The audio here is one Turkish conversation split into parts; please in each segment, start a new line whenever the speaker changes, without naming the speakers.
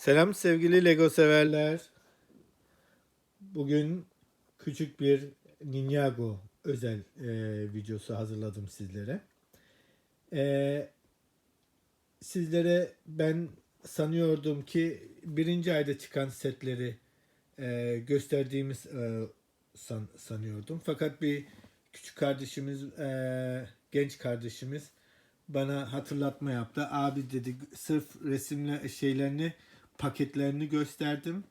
Selam sevgili Lego severler. Bugün küçük bir Ninjago özel e, videosu hazırladım sizlere. E, sizlere ben sanıyordum ki birinci ayda çıkan setleri e, gösterdiğimiz e, san, sanıyordum. Fakat bir küçük kardeşimiz, e, genç kardeşimiz bana hatırlatma yaptı. Abi dedi sırf resimle şeylerini paketlerini gösterdim.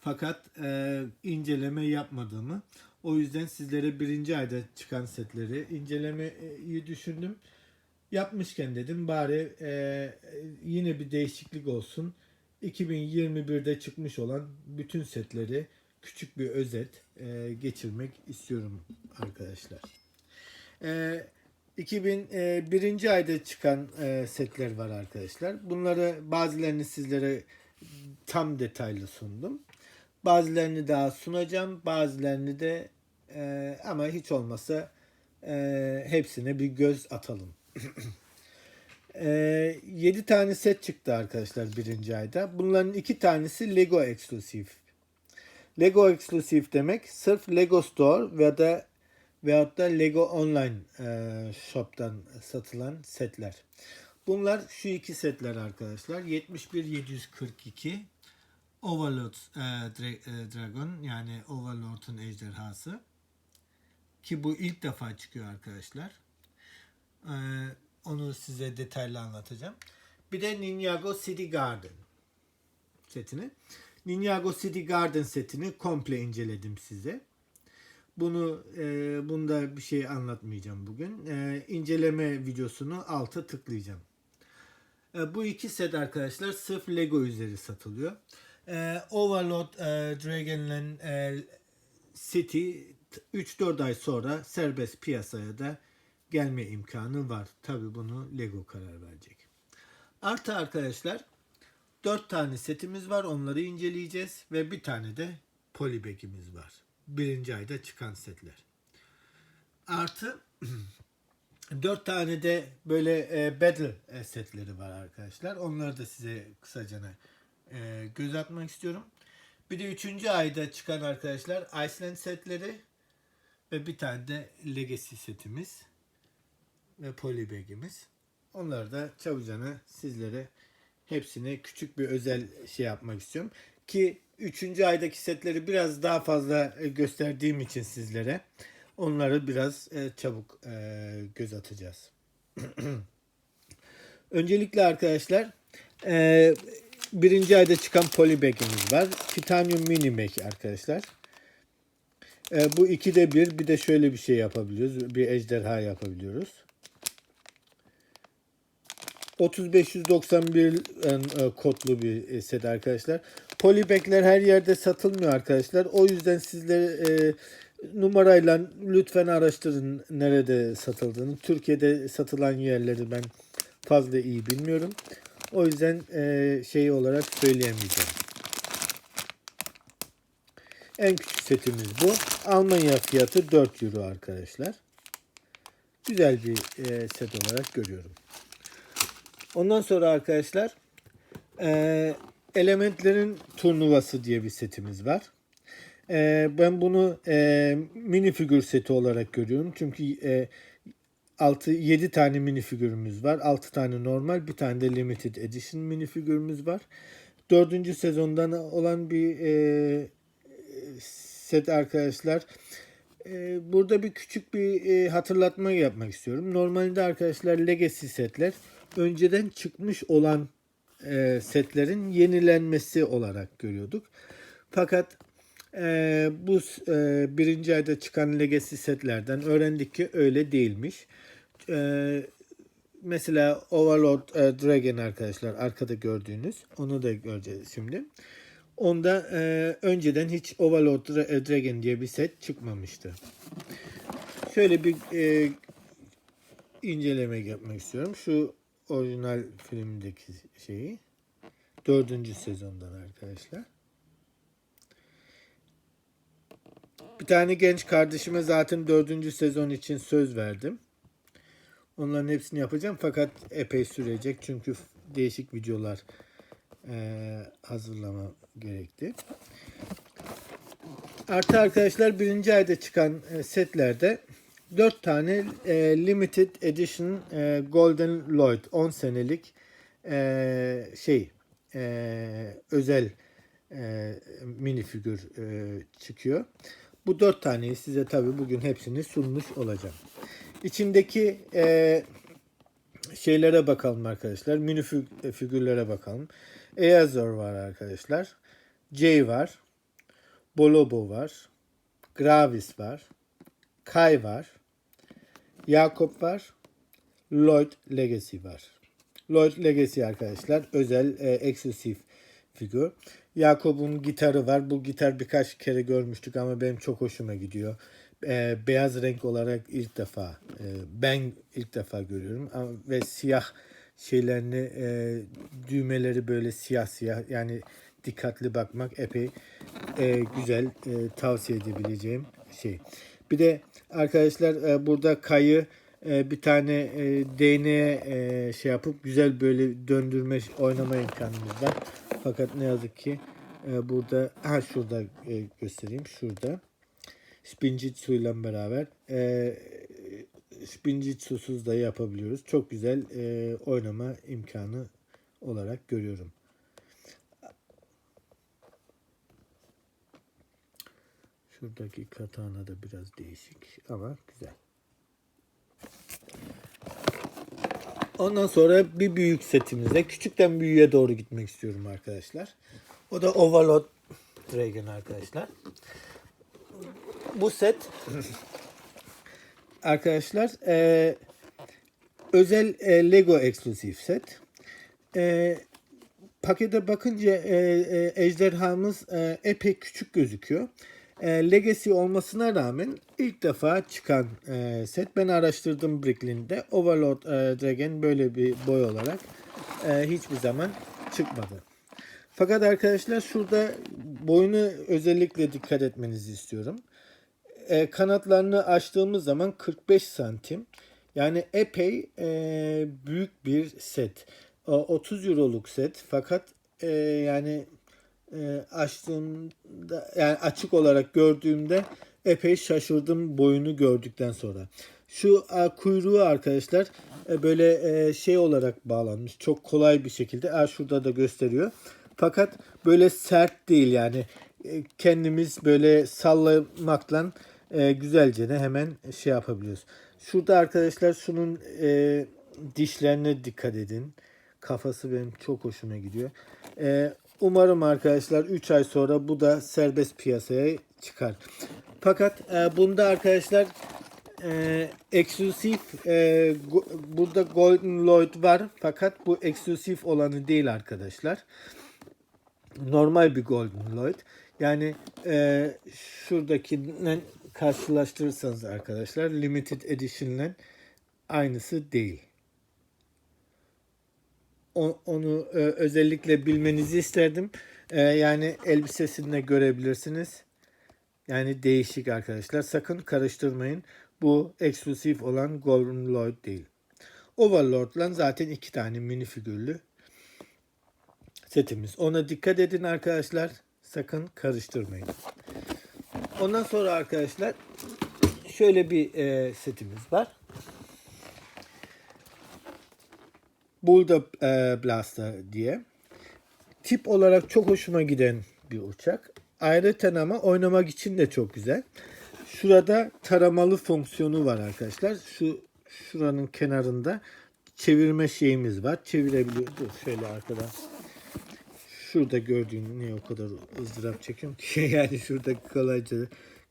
Fakat e, inceleme yapmadığımı. O yüzden sizlere birinci ayda çıkan setleri incelemeyi düşündüm. Yapmışken dedim bari e, yine bir değişiklik olsun. 2021'de çıkmış olan bütün setleri küçük bir özet e, geçirmek istiyorum arkadaşlar. E, 2001. ayda çıkan e, setler var arkadaşlar. Bunları bazılarını sizlere tam detaylı sundum. Bazılarını daha sunacağım. Bazılarını de e, ama hiç olmasa e, hepsine bir göz atalım. e, 7 tane set çıktı arkadaşlar birinci ayda. Bunların iki tanesi Lego Exclusive. Lego Exclusive demek sırf Lego Store veya da veyahut da Lego Online e, Shop'tan satılan setler. Bunlar şu iki setler arkadaşlar. 71742 Overlord e, Dra- e, Dragon yani Overlord'un ejderhası. Ki bu ilk defa çıkıyor arkadaşlar. E, onu size detaylı anlatacağım. Bir de Ninjago City Garden setini. Ninjago City Garden setini komple inceledim size. Bunu e, bunda bir şey anlatmayacağım bugün. E, inceleme videosunu alta tıklayacağım. E, bu iki set arkadaşlar sırf Lego üzeri satılıyor. E, Overlord e, Dragon'ın e, City 3-4 ay sonra serbest piyasaya da gelme imkanı var. Tabi bunu Lego karar verecek. Artı arkadaşlar 4 tane setimiz var. Onları inceleyeceğiz. Ve bir tane de polybag'imiz var. Birinci ayda çıkan setler. Artı 4 tane de böyle e, battle e, setleri var arkadaşlar. Onları da size kısaca e, göz atmak istiyorum. Bir de 3. ayda çıkan arkadaşlar Iceland setleri ve bir tane de Legacy setimiz ve polybag'imiz. Onları da çabucana sizlere hepsine küçük bir özel şey yapmak istiyorum. Ki 3. aydaki setleri biraz daha fazla e, gösterdiğim için sizlere onları biraz e, çabuk e, göz atacağız. Öncelikle arkadaşlar e, birinci ayda çıkan polybag'imiz var. Titanium mini bag arkadaşlar. E, bu ikide bir bir de şöyle bir şey yapabiliyoruz. Bir ejderha yapabiliyoruz. 3591 e, kodlu bir e, set arkadaşlar. Polybag'ler her yerde satılmıyor arkadaşlar. O yüzden sizlere e, numarayla lütfen araştırın nerede satıldığını. Türkiye'de satılan yerleri ben fazla iyi bilmiyorum. O yüzden e, şey olarak söyleyemeyeceğim. En küçük setimiz bu. Almanya fiyatı 4 euro arkadaşlar. Güzel bir e, set olarak görüyorum. Ondan sonra arkadaşlar e, elementlerin turnuvası diye bir setimiz var. E, ben bunu e, mini figür seti olarak görüyorum. Çünkü e, 6 7 tane mini figürümüz var. 6 tane normal, bir tane de limited edition mini figürümüz var. Dördüncü sezondan olan bir e, set arkadaşlar. E, burada bir küçük bir e, hatırlatma yapmak istiyorum. Normalde arkadaşlar Legacy setler önceden çıkmış olan e, setlerin yenilenmesi olarak görüyorduk. Fakat e, bu e, birinci ayda çıkan Legacy setlerden öğrendik ki öyle değilmiş. E, mesela Overlord e, Dragon arkadaşlar arkada gördüğünüz onu da göreceğiz şimdi. Onda e, önceden hiç Overlord Dra- Dragon diye bir set çıkmamıştı. Şöyle bir e, inceleme yapmak istiyorum. Şu orijinal filmdeki şeyi. Dördüncü sezondan arkadaşlar. Bir tane genç kardeşime zaten dördüncü sezon için söz verdim. Onların hepsini yapacağım fakat epey sürecek çünkü değişik videolar e, hazırlama gerekti. Artı arkadaşlar birinci ayda çıkan e, setlerde 4 tane e, limited edition e, Golden Lloyd 10 senelik e, şey e, özel e, minifigür e, çıkıyor. Bu 4 taneyi size tabi bugün hepsini sunmuş olacağım. İçindeki e, şeylere bakalım arkadaşlar. Minifigürlere bakalım. Eazor var arkadaşlar. Jay var. Bolobo var. Gravis var. Kai var. Jakob var. Lloyd Legacy var. Lloyd Legacy arkadaşlar özel e, eksklusif figür. Jakob'un gitarı var. Bu gitar birkaç kere görmüştük ama benim çok hoşuma gidiyor. E, beyaz renk olarak ilk defa e, ben ilk defa görüyorum ama, ve siyah şeylerini e, düğmeleri böyle siyah siyah yani dikkatli bakmak epey e, güzel e, tavsiye edebileceğim şey. Bir de arkadaşlar e, burada kayı e, bir tane e, değneğe e, şey yapıp güzel böyle döndürme oynama imkanımız var. Fakat ne yazık ki e, burada ha şurada e, göstereyim şurada Spinjitsu ile beraber e, Spinjitsu'suz da yapabiliyoruz. Çok güzel e, oynama imkanı olarak görüyorum. Şuradaki katana da biraz değişik ama güzel. Ondan sonra bir büyük setimize küçükten büyüğe doğru gitmek istiyorum arkadaşlar. O da Overlord Dragon arkadaşlar. Bu set arkadaşlar e, özel e, Lego eksklusif set. E, pakete bakınca e, e, ejderhamız e, epey küçük gözüküyor. E, Legacy olmasına rağmen ilk defa çıkan e, set. Ben araştırdım Bricklin'de. Overlord e, Dragon böyle bir boy olarak e, hiçbir zaman çıkmadı. Fakat arkadaşlar şurada boyunu özellikle dikkat etmenizi istiyorum. E, kanatlarını açtığımız zaman 45 santim. Yani epey e, büyük bir set. O, 30 euroluk set fakat e, yani e, açtığımda yani açık olarak gördüğümde epey şaşırdım boyunu gördükten sonra. Şu kuyruğu arkadaşlar e, böyle e, şey olarak bağlanmış. Çok kolay bir şekilde. E, şurada da gösteriyor. Fakat böyle sert değil yani. E, kendimiz böyle sallamakla güzelce de hemen şey yapabiliyoruz. Şurada arkadaşlar şunun dişlerine dikkat edin. Kafası benim çok hoşuma gidiyor. Umarım arkadaşlar 3 ay sonra bu da serbest piyasaya çıkar. Fakat e, bunda arkadaşlar e, eksklusif e, go, burada Golden Lloyd var fakat bu eksklusif olanı değil arkadaşlar. Normal bir Golden Lloyd. Yani e, şuradakinden karşılaştırırsanız arkadaşlar limited edition ile aynısı değil. Onu e, özellikle bilmenizi isterdim. E, yani elbisesinde görebilirsiniz. Yani değişik arkadaşlar. Sakın karıştırmayın. Bu eksklusif olan Golden Lloyd değil. Overlord'la zaten iki tane minifigürlü setimiz. Ona dikkat edin arkadaşlar. Sakın karıştırmayın. Ondan sonra arkadaşlar şöyle bir e, setimiz var. Bulda e, Blaster diye. Tip olarak çok hoşuma giden bir uçak. Ayrıca ama oynamak için de çok güzel. Şurada taramalı fonksiyonu var arkadaşlar. Şu şuranın kenarında çevirme şeyimiz var. Çevirebiliyoruz. Şöyle arkadan. Şurada gördüğün ne o kadar ızdırap çekiyorum ki yani şurada kolayca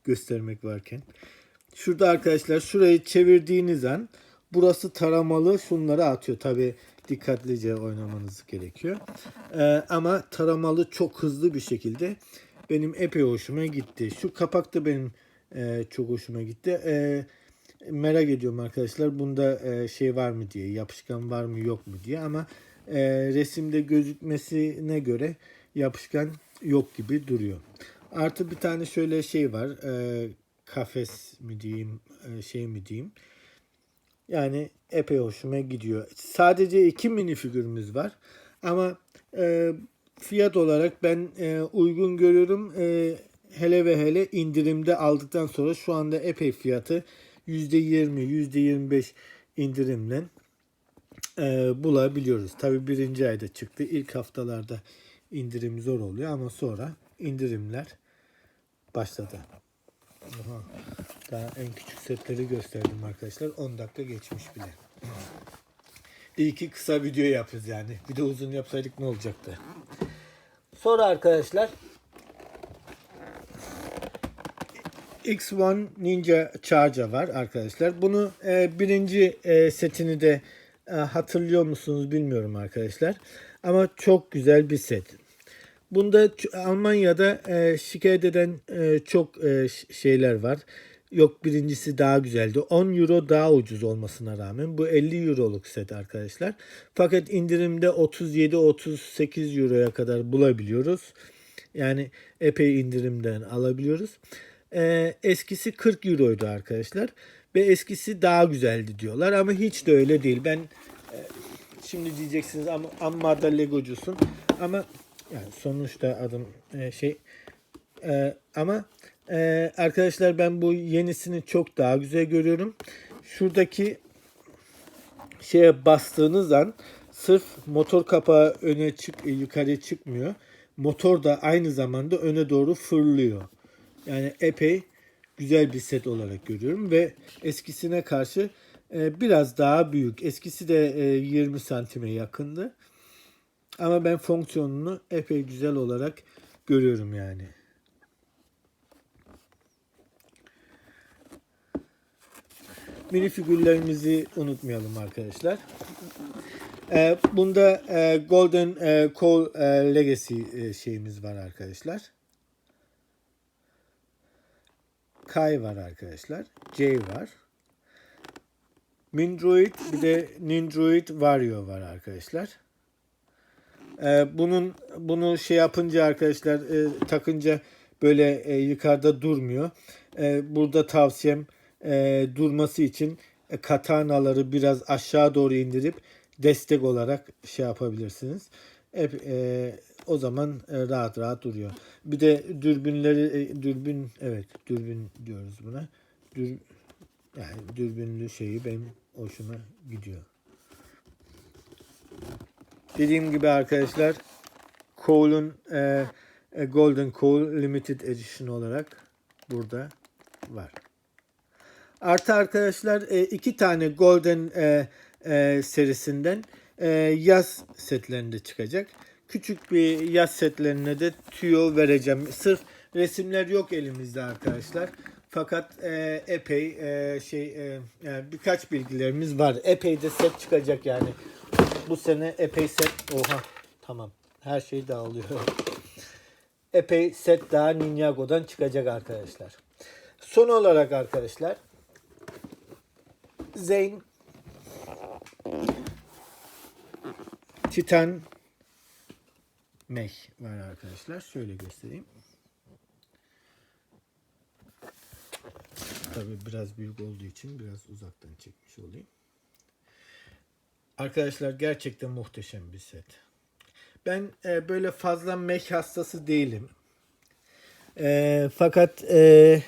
göstermek varken. Şurada arkadaşlar şurayı çevirdiğiniz an burası taramalı şunları atıyor. Tabi dikkatlice oynamanız gerekiyor. Ee, ama taramalı çok hızlı bir şekilde benim epey hoşuma gitti. Şu kapak da benim e, çok hoşuma gitti. E, merak ediyorum arkadaşlar bunda e, şey var mı diye yapışkan var mı yok mu diye ama e, resimde gözükmesine göre yapışkan yok gibi duruyor. Artı bir tane şöyle şey var. E, kafes mi diyeyim e, şey mi diyeyim. Yani epey hoşuma gidiyor. Sadece iki minifigürümüz var. Ama e, fiyat olarak ben e, uygun görüyorum. E, hele ve hele indirimde aldıktan sonra şu anda epey fiyatı %20, %25 indirimle e, bulabiliyoruz. Tabi birinci ayda çıktı. İlk haftalarda indirim zor oluyor ama sonra indirimler başladı. Daha en küçük setleri gösterdim arkadaşlar. 10 dakika geçmiş bile. İyi ki kısa video yapıyoruz yani. Bir de uzun yapsaydık ne olacaktı? Sonra arkadaşlar X1 Ninja Charger var arkadaşlar. Bunu e, birinci e, setini de e, hatırlıyor musunuz bilmiyorum arkadaşlar. Ama çok güzel bir set. Bunda Almanya'da e, şikayet eden e, çok e, şeyler var. Yok birincisi daha güzeldi. 10 euro daha ucuz olmasına rağmen bu 50 euroluk set arkadaşlar. Fakat indirimde 37-38 euroya kadar bulabiliyoruz. Yani epey indirimden alabiliyoruz. E, eskisi 40 euroydu arkadaşlar. Ve eskisi daha güzeldi diyorlar ama hiç de öyle değil. Ben Şimdi diyeceksiniz ama amma da legocusun. Ama yani sonuçta adım e, şey e, ama e, arkadaşlar ben bu yenisini çok daha güzel görüyorum. Şuradaki şeye bastığınız an sırf motor kapağı öne çık e, yukarıya çıkmıyor. Motor da aynı zamanda öne doğru fırlıyor. Yani epey güzel bir set olarak görüyorum ve eskisine karşı e, biraz daha büyük. Eskisi de e, 20 santime yakındı. Ama ben fonksiyonunu epey güzel olarak görüyorum yani. Mini figürlerimizi unutmayalım arkadaşlar. E, bunda e, Golden e, Call e, Legacy e, şeyimiz var arkadaşlar. Kai var arkadaşlar. J var. Mindroid bir de Nindroid Vario var arkadaşlar. Ee, bunun bunu şey yapınca arkadaşlar takınca böyle yukarıda durmuyor. E, burada tavsiyem e, durması için e, katanaları biraz aşağı doğru indirip destek olarak şey yapabilirsiniz. Hep, e, o zaman e, rahat rahat duruyor. Bir de dürbünleri e, dürbün evet dürbün diyoruz buna. Dür, yani dürbünlü şeyi benim hoşuma gidiyor. Dediğim gibi arkadaşlar Cole'un e, e, Golden Cole Limited Edition olarak burada var. Artı arkadaşlar e, iki tane Golden e, e, serisinden e, yaz setlerinde çıkacak. Küçük bir yaz setlerine de tüyo vereceğim. Sırf resimler yok elimizde arkadaşlar. Fakat e, epey e, şey e, yani birkaç bilgilerimiz var. Epey de set çıkacak yani. Bu sene epey set. Oha tamam. Her şey dağılıyor. epey set daha Ninjago'dan çıkacak arkadaşlar. Son olarak arkadaşlar Zeyn Titan Mech var arkadaşlar. Şöyle göstereyim. Tabii biraz büyük olduğu için biraz uzaktan çekmiş olayım. Arkadaşlar gerçekten muhteşem bir set. Ben e, böyle fazla mech hastası değilim. E, fakat e,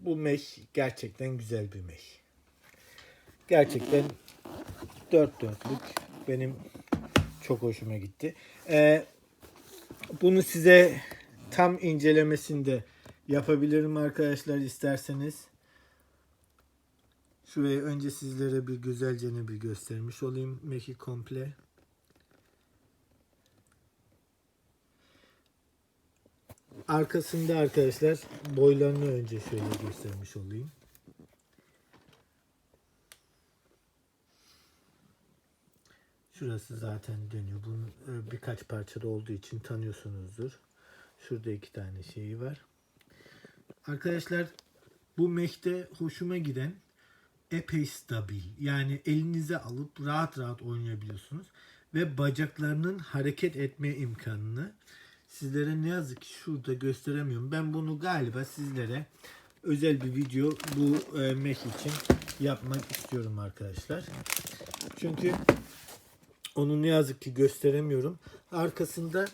bu mech gerçekten güzel bir mech. Gerçekten dört dörtlük benim çok hoşuma gitti. E, bunu size tam incelemesinde yapabilirim arkadaşlar isterseniz. Şurayı önce sizlere bir güzelce bir göstermiş olayım. Meki komple. Arkasında arkadaşlar boylarını önce şöyle göstermiş olayım. Şurası zaten dönüyor. Bunun e, birkaç parçada olduğu için tanıyorsunuzdur. Şurada iki tane şeyi var. Arkadaşlar bu mekte hoşuma giden epey stabil. Yani elinize alıp rahat rahat oynayabiliyorsunuz. Ve bacaklarının hareket etme imkanını sizlere ne yazık ki şurada gösteremiyorum. Ben bunu galiba sizlere özel bir video bu e, mek için yapmak istiyorum arkadaşlar. Çünkü Onu ne yazık ki gösteremiyorum. Arkasında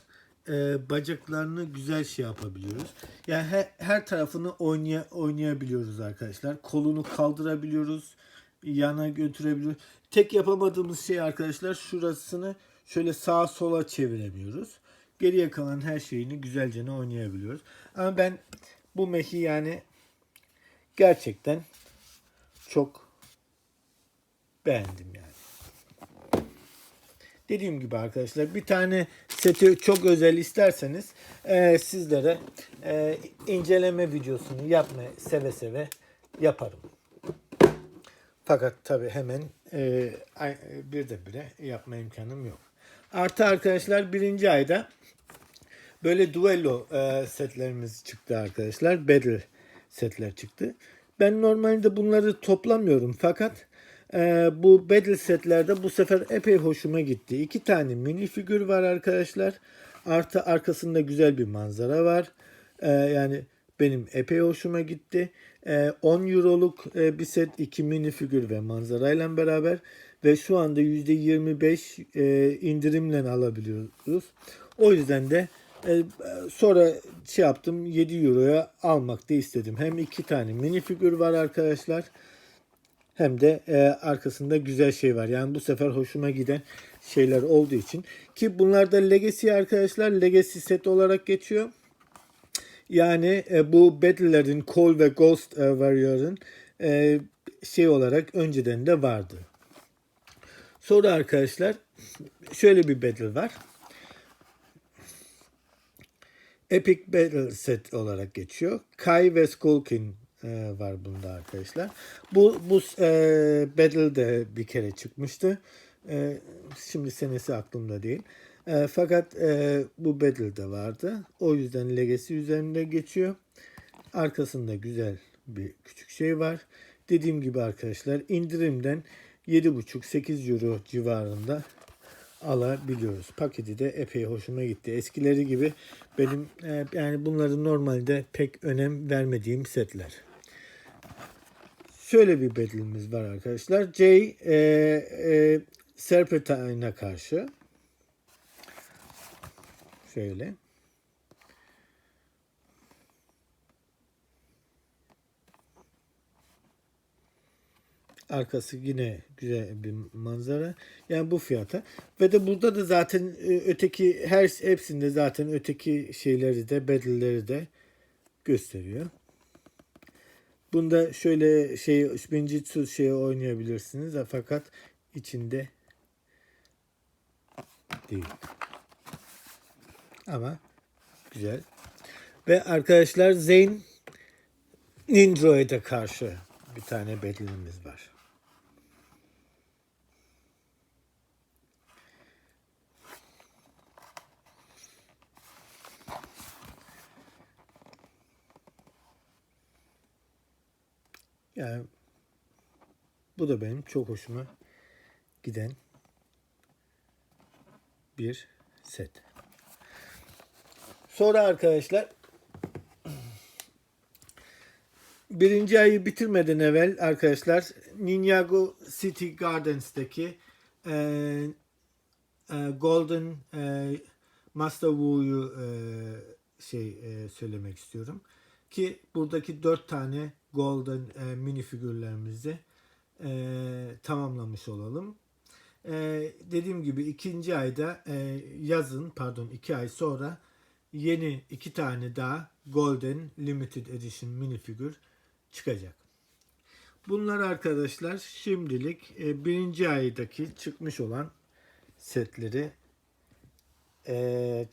e, bacaklarını güzel şey yapabiliyoruz. Yani her, her tarafını oynaya, oynayabiliyoruz arkadaşlar. Kolunu kaldırabiliyoruz. Yana götürebiliyoruz. Tek yapamadığımız şey arkadaşlar şurasını şöyle sağa sola çeviremiyoruz. Geriye kalan her şeyini güzelce oynayabiliyoruz. Ama ben bu mehi yani gerçekten çok beğendim yani. Dediğim gibi arkadaşlar bir tane seti çok özel isterseniz e, sizlere e, inceleme videosunu yapmayı seve seve yaparım. Fakat tabi hemen e, ay- birdenbire yapma imkanım yok. Artı arkadaşlar birinci ayda böyle duello e, setlerimiz çıktı arkadaşlar. Battle setler çıktı. Ben normalde bunları toplamıyorum fakat e, bu battle setlerde bu sefer epey hoşuma gitti. İki tane mini figür var arkadaşlar. Artı arkasında güzel bir manzara var. E, yani benim epey hoşuma gitti. E, 10 euroluk e, bir set iki mini figür ve manzarayla beraber ve şu anda %25 e, indirimle alabiliyoruz. O yüzden de e, sonra şey yaptım 7 euroya almak da istedim. Hem iki tane mini figür var arkadaşlar hem de e, arkasında güzel şey var. Yani bu sefer hoşuma giden şeyler olduğu için ki bunlar da Legacy arkadaşlar Legacy set olarak geçiyor. Yani e, bu Battle'lerin Call ve Ghost e, Warrior'ın e, şey olarak önceden de vardı. Sonra arkadaşlar şöyle bir battle var. Epic Battle Set olarak geçiyor. Kai ve Skulkin e, var bunda arkadaşlar. Bu bu e, Battle de bir kere çıkmıştı. E, şimdi senesi aklımda değil. E, fakat e, bu Battle de vardı. O yüzden Legacy üzerinde geçiyor. Arkasında güzel bir küçük şey var. Dediğim gibi arkadaşlar indirimden 7,5-8 euro civarında alabiliyoruz. Paketi de epey hoşuma gitti. Eskileri gibi benim e, yani bunları normalde pek önem vermediğim setler. Şöyle bir bedelimiz var arkadaşlar. J e, e, Serpentine'a karşı şöyle Arkası yine güzel bir manzara. Yani bu fiyata. Ve de burada da zaten e, öteki her hepsinde zaten öteki şeyleri de bedelleri de gösteriyor. Bunda şöyle şey Benjitsu şeyi oynayabilirsiniz fakat içinde değil. Ama güzel. Ve arkadaşlar Zane Nindroid'e karşı bir tane bedelimiz var. Yani bu da benim çok hoşuma giden bir set. Sonra arkadaşlar birinci ayı bitirmeden evvel arkadaşlar Ninjago City Gardens'taki e, e, Golden e, Master Wu'yu e, şey e, söylemek istiyorum. Ki buradaki dört tane Golden e, mini figürlerimizi e, tamamlamış olalım. E, dediğim gibi ikinci ayda e, yazın pardon iki ay sonra yeni iki tane daha Golden Limited Edition mini figür çıkacak. Bunlar arkadaşlar şimdilik e, birinci aydaki çıkmış olan setleri e,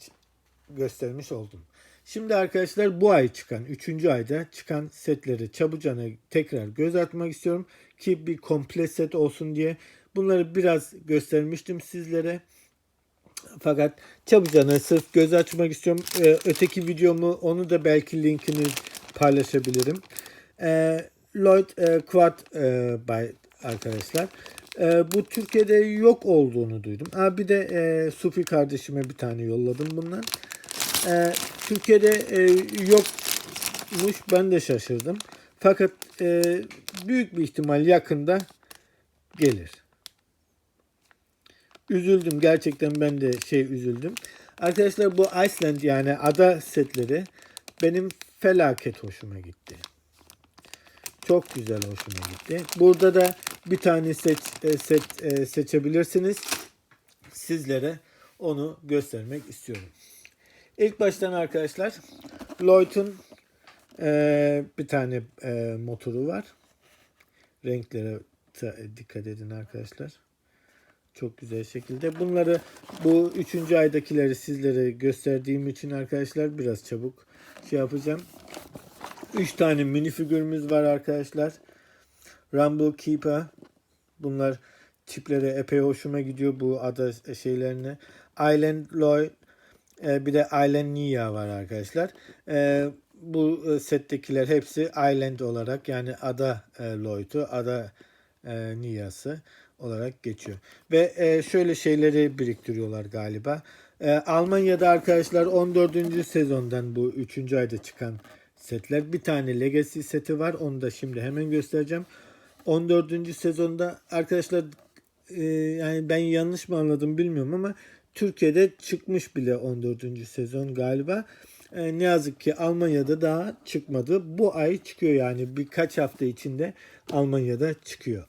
göstermiş oldum. Şimdi arkadaşlar bu ay çıkan, 3. ayda çıkan setleri çabucana tekrar göz atmak istiyorum ki bir komple set olsun diye. Bunları biraz göstermiştim sizlere. Fakat çabucana sırf göz açmak istiyorum. Ee, öteki videomu onu da belki linkini paylaşabilirim. Ee, Lloyd e, Quad e, by arkadaşlar. Ee, bu Türkiye'de yok olduğunu duydum. Ha, bir de e, Sufi kardeşime bir tane yolladım bundan. Ee, Türkiye'de e, yokmuş. Ben de şaşırdım. Fakat e, büyük bir ihtimal yakında gelir. üzüldüm. Gerçekten ben de şey üzüldüm. Arkadaşlar bu Iceland yani ada setleri benim felaket hoşuma gitti. Çok güzel hoşuma gitti. Burada da bir tane seç, e, set e, seçebilirsiniz. Sizlere onu göstermek istiyorum. İlk baştan arkadaşlar Lloyd'un e, bir tane e, motoru var. Renklere dikkat edin arkadaşlar. Çok güzel şekilde. Bunları bu üçüncü aydakileri sizlere gösterdiğim için arkadaşlar biraz çabuk şey yapacağım. 3 tane minifigürümüz var arkadaşlar. Rumble Keeper. Bunlar çipleri epey hoşuma gidiyor bu ada şeylerine. Island Lloyd e, bir de Island Nia var arkadaşlar. E, bu settekiler hepsi Island olarak yani ada e, Lloyd'u, ada e, Nia'sı olarak geçiyor. Ve e, şöyle şeyleri biriktiriyorlar galiba. E, Almanya'da arkadaşlar 14. sezondan bu 3. ayda çıkan setler. Bir tane Legacy seti var. Onu da şimdi hemen göstereceğim. 14. sezonda arkadaşlar e, yani ben yanlış mı anladım bilmiyorum ama Türkiye'de çıkmış bile 14. sezon galiba. E, ne yazık ki Almanya'da daha çıkmadı. Bu ay çıkıyor yani birkaç hafta içinde Almanya'da çıkıyor.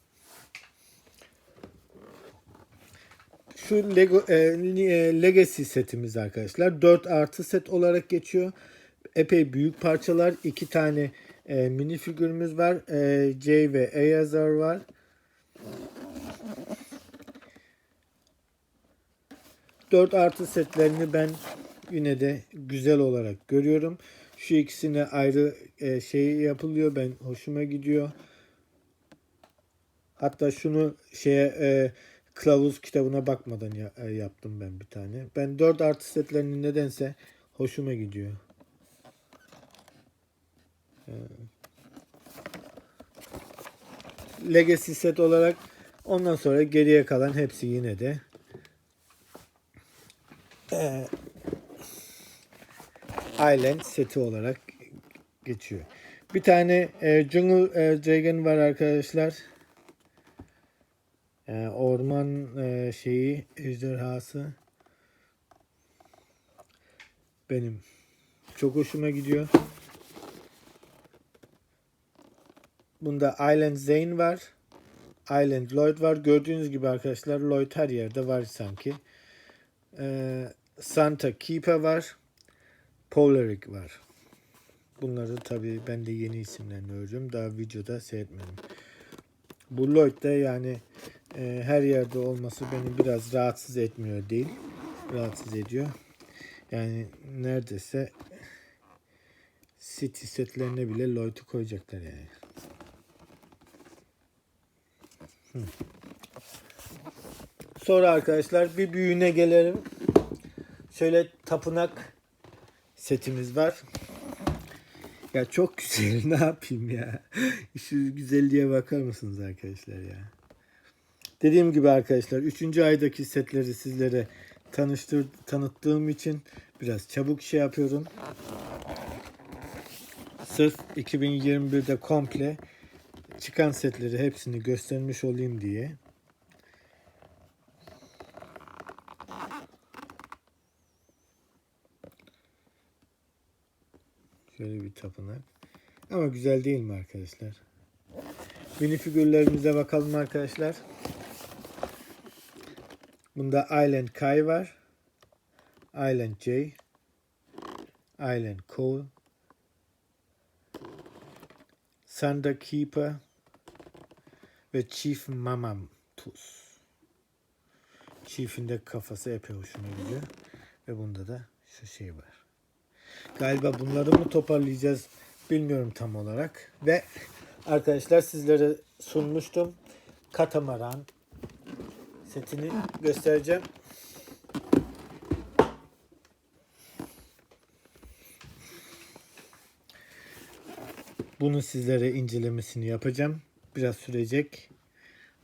Şu Lego e, e, Legacy setimiz arkadaşlar 4 artı set olarak geçiyor. Epey büyük parçalar. iki tane e, mini figürümüz var. E, J ve Eazar var. Dört artı setlerini ben yine de güzel olarak görüyorum. Şu ikisine ayrı e, şey yapılıyor. Ben hoşuma gidiyor. Hatta şunu şeye e, kılavuz kitabına bakmadan ya- e, yaptım ben bir tane. Ben 4 artı setlerinin nedense hoşuma gidiyor. E, Legacy set olarak ondan sonra geriye kalan hepsi yine de e, Island seti olarak geçiyor. Bir tane e, Jungle e, Dragon var arkadaşlar. E, orman e, şeyi ejderhası. Benim çok hoşuma gidiyor. Bunda Island Zane var. Island Lloyd var. Gördüğünüz gibi arkadaşlar Lloyd her yerde var sanki. E, Santa Keeper var. Polaric var. Bunları tabii ben de yeni isimlerini öğreniyorum. Daha videoda seyretmedim. Bu Lloyd de yani e, her yerde olması beni biraz rahatsız etmiyor değil. Rahatsız ediyor. Yani neredeyse City setlerine bile Lloyd'u koyacaklar yani. Hı. Sonra arkadaşlar bir büyüğüne gelelim. Şöyle tapınak setimiz var. Ya çok güzel ne yapayım ya. Şu güzelliğe bakar mısınız arkadaşlar ya. Dediğim gibi arkadaşlar 3. aydaki setleri sizlere tanıştır tanıttığım için biraz çabuk şey yapıyorum. Sırf 2021'de komple çıkan setleri hepsini göstermiş olayım diye. Şöyle bir tapınak. Ama güzel değil mi arkadaşlar? Mini figürlerimize bakalım arkadaşlar. Bunda Island Kai var. Island J. Island Cole. Thunder Keeper. Ve Chief Mamatus. Chief'in de kafası epey hoşuma gidiyor. Ve bunda da şu şey var. Galiba bunları mı toparlayacağız bilmiyorum tam olarak. Ve arkadaşlar sizlere sunmuştum. Katamaran setini göstereceğim. Bunu sizlere incelemesini yapacağım. Biraz sürecek.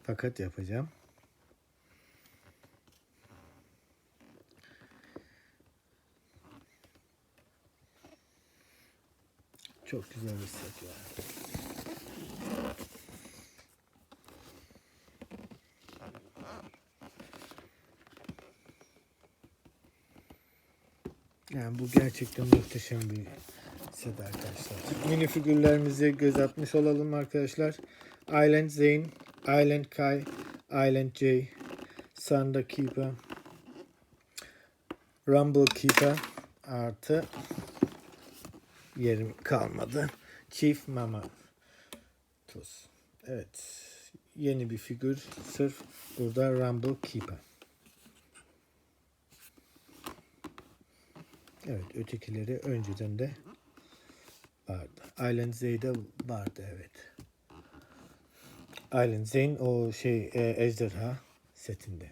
Fakat yapacağım. Çok güzel bir set ya. Yani bu gerçekten muhteşem bir set arkadaşlar. Mini figürlerimize göz atmış olalım arkadaşlar. Island Zane, Island Kai, Island J, Sanda Keeper, Rumble Keeper artı yerim kalmadı. Chief Mama Tuz. Evet. Yeni bir figür. Sırf burada Rumble Keeper. Evet. Ötekileri önceden de vardı. Island Z'de vardı evet. Island Zane o şey e, ejderha setinde.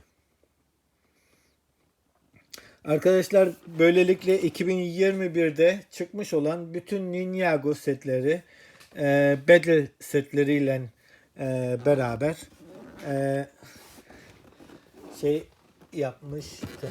Arkadaşlar böylelikle 2021'de çıkmış olan bütün Ninjago setleri e, Battle setleriyle e, beraber e, şey yapmıştım.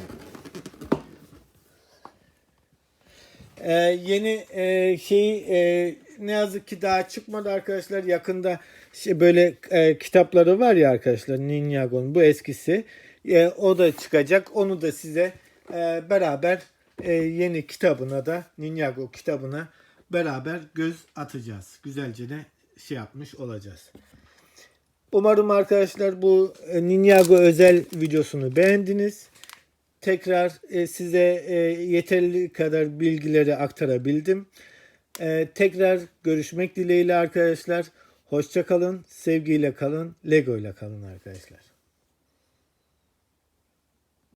E, yeni e, şey e, ne yazık ki daha çıkmadı arkadaşlar. Yakında şey böyle e, kitapları var ya arkadaşlar Ninjago'nun bu eskisi. E, o da çıkacak. Onu da size e, beraber e, yeni kitabına da Ninjago kitabına beraber göz atacağız. Güzelce de şey yapmış olacağız. Umarım arkadaşlar bu e, Ninjago özel videosunu beğendiniz. Tekrar e, size e, yeterli kadar bilgileri aktarabildim. E, tekrar görüşmek dileğiyle arkadaşlar. Hoşça kalın, sevgiyle kalın, Lego ile kalın arkadaşlar.